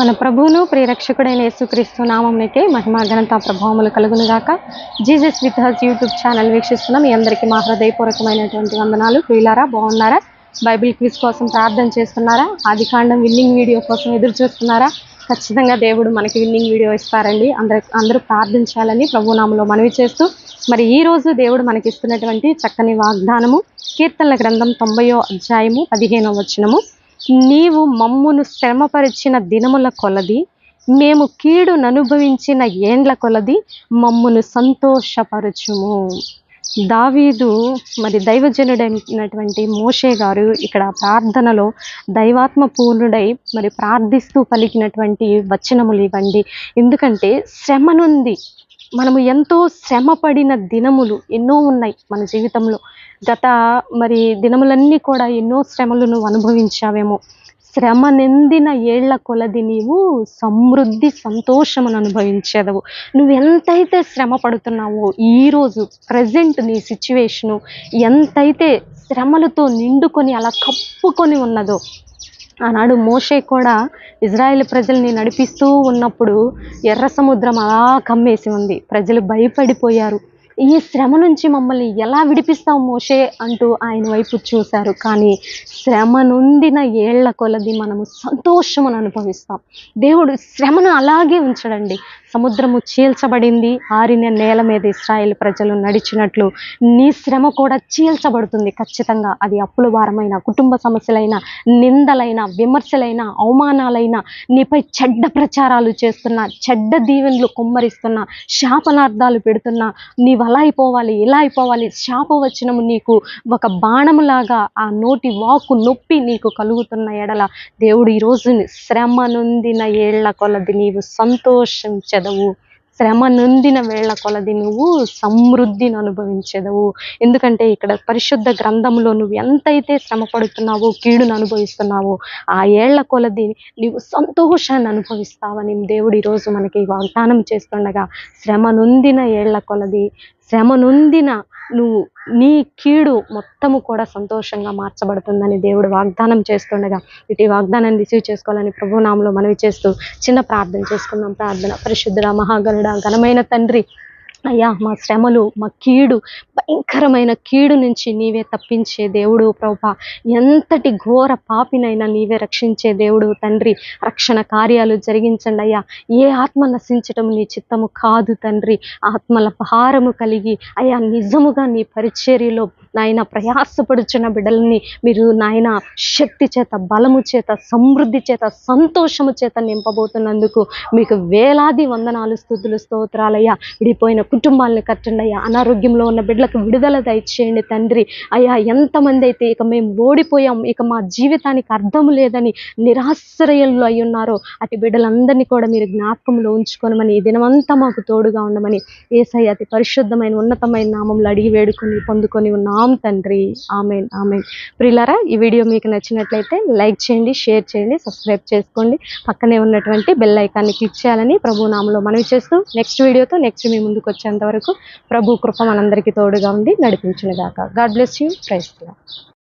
మన ప్రభువును ప్రియరక్షకుడైన యేసుక్రీస్తు నామంకే మహిమ ఘనత ప్రభావములు కలుగును గాక. Jesus with us YouTube channel వీక్షిస్తున్న. మీ అందరికీ మా హృదయపూర్వకమైనటువంటి వందనాలు. ప్రియులారా బాగున్నారా? బైబిల్ క్విజ్ కోసం ప్రార్థన చేస్తున్నారా? ఆదికాండం విన్నింగ్ వీడియో కోసం ఎదురు చూస్తున్నారా? ఖచ్చితంగా దేవుడు మనకి విన్నింగ్ వీడియో ఇస్తారండి. అందరూ అందరూ ప్రార్థించాలని ప్రభునామంలో మనవి చేస్తూ మరి ఈ రోజు దేవుడు మనకి ఇస్తున్నటువంటి చక్కని వాగ్దానము కీర్తనల గ్రంథం తొంభయో అధ్యాయము పదిహేనో వచనము. నీవు మమ్మును శ్రమపరిచిన దినముల కొలది మేము కీడును అనుభవించిన ఏండ్ల కొలది మమ్మును సంతోషపరచుము. దావీదు మరి దైవజనుడైనటువంటి మోషే గారు ఇక్కడ ప్రార్థనలో దైవాత్మ పూర్ణుడై మరి ప్రార్థిస్తూ పలికినటువంటి వచనములు ఇవ్వండి. ఎందుకంటే శ్రమ నుండి మనము ఎంతో శ్రమ పడిన దినములు ఎన్నో ఉన్నాయి మన జీవితంలో. గత మరి దినములన్నీ కూడా ఎన్నో శ్రమలు నువ్వు అనుభవించావేమో. శ్రమ నిందిన ఏళ్ళ కొలది నీవు సమృద్ధి సంతోషమును అనుభవించేదవు. నువ్వు ఎంతైతే శ్రమ పడుతున్నావో ఈరోజు ప్రజెంట్ నీ సిచ్యువేషను ఎంతైతే శ్రమలతో నిండుకొని అలా కప్పుకొని ఉన్నదో ఆనాడు మోషే కూడా ఇజ్రాయెల్ ప్రజల్ని నడిపిస్తూ ఉన్నప్పుడు ఎర్ర సముద్రం అలా కమ్మేసి ఉంది. ప్రజలు భయపడిపోయారు. ఈ శ్రమ నుంచి మమ్మల్ని ఎలా విడిపిస్తావు మోషే అంటూ ఆయన వైపు చూశారు. కానీ శ్రమ నొందిన ఏళ్ళ కొలది మనము సంతోషమును అనుభవిస్తాం. దేవుడు శ్రమను అలాగే ఉంచడండి. సముద్రము చీల్చబడింది. ఆరిన నేల మీద ఇస్రాయేల్ ప్రజలు నడిచినట్లు నీ శ్రమ కూడా చీల్చబడుతుంది. ఖచ్చితంగా అది అప్పుల భారమైన కుటుంబ సమస్యలైన నిందలైన విమర్శలైన అవమానాలైన నీపై చెడ్డ ప్రచారాలు చేస్తున్న చెడ్డ దీవెనలు కుమ్మరిస్తున్న శాపనార్థాలు పెడుతున్న నీ అలా అయిపోవాలి ఇలా అయిపోవాలి. శాపవచనము నీకు ఒక బాణములాగా ఆ నోటి వాకు నొప్పి నీకు కలుగుతున్న ఎడల దేవుడు ఈరోజు శ్రమ నొందిన ఏళ్ళ కొలది నీవు సంతోషించదవు శ్రమ నొందిన వేళ్ళ కొలది నువ్వు సమృద్ధిని అనుభవించదవు. ఎందుకంటే ఇక్కడ పరిశుద్ధ గ్రంథంలో నువ్వు ఎంతైతే శ్రమ పడుతున్నావో కీడును అనుభవిస్తున్నావో ఆ ఏళ్ళ కొలది నీవు సంతోషాన్ని అనుభవిస్తావని దేవుడు ఈరోజు మనకి వాగ్దానం చేస్తుండగా శ్రమ నొందిన ఏళ్ళ కొలది శ్రమ నొందిన నువ్వు నీ కీడు మొత్తము కూడా సంతోషంగా మార్చబడుతుందని దేవుడు వాగ్దానం చేస్తుండగా ఇటు వాగ్దానాన్ని రిసీవ్ చేసుకోవాలని ప్రభునామంలో మనవి చేస్తూ చిన్న ప్రార్థన చేసుకుందాం. ప్రార్థన పరిశుద్ధుడ మహాగణుడ ఘనమైన తండ్రి అయ్యా మా శ్రమలు మా కీడు భయంకరమైన కీడు నుంచి నీవే తప్పించే దేవుడు ప్రభా. ఎంతటి ఘోర పాపినైనా నీవే రక్షించే దేవుడు తండ్రి. రక్షణ కార్యాలు జరిగించండి అయ్యా. ఏ ఆత్మ నశించటం నీ చిత్తము కాదు తండ్రి. ఆత్మల భారము కలిగి అయ్యా నిజముగా నీ పరిచర్యలో నాయన ప్రయాసపడుచున్న బిడ్డల్ని మీరు నాయన శక్తి చేత బలము చేత సమృద్ధి చేత సంతోషము చేత నింపబోతున్నందుకు మీకు వేలాది వందనాలు స్థుతులు స్తోత్రాలయ్యా విడిపోయిన కుటుంబాలను కట్టండి అయ్యా. అనారోగ్యంలో ఉన్న బిడ్డలకు విడుదల దయచేయండి తండ్రి. అయ్యా ఎంతమంది అయితే ఇక మేము ఓడిపోయాం ఇక మా జీవితానికి అర్థం లేదని నిరాశ్రయంలో అయి ఉన్నారో అటు బిడ్డలందరినీ కూడా మీరు జ్ఞాపకంలో ఉంచుకోనమని ఈ దినమంతా మాకు తోడుగా ఉండమని ఏసై అతి పరిశుద్ధమైన ఉన్నతమైన నామంలో అడిగి వేడుకొని పొందుకొని ఉన్నాం తండ్రి. Amen amen. ప్రిలారా ఈ వీడియో మీకు నచ్చినట్లయితే లైక్ చేయండి షేర్ చేయండి సబ్స్క్రైబ్ చేసుకోండి. పక్కనే ఉన్నటువంటి బెల్ ఐకాన్ని క్లిక్ చేయాలని ప్రభు నామంలో మనవి చేస్తూ నెక్స్ట్ వీడియోతో నెక్స్ట్ మీ ముందుకు వచ్చేంత వరకు ప్రభు కృప మనందరికీ తోడుగా ఉండి నడిపించిన గాక గాడ్ బ్లెస్ యూ ప్రైస్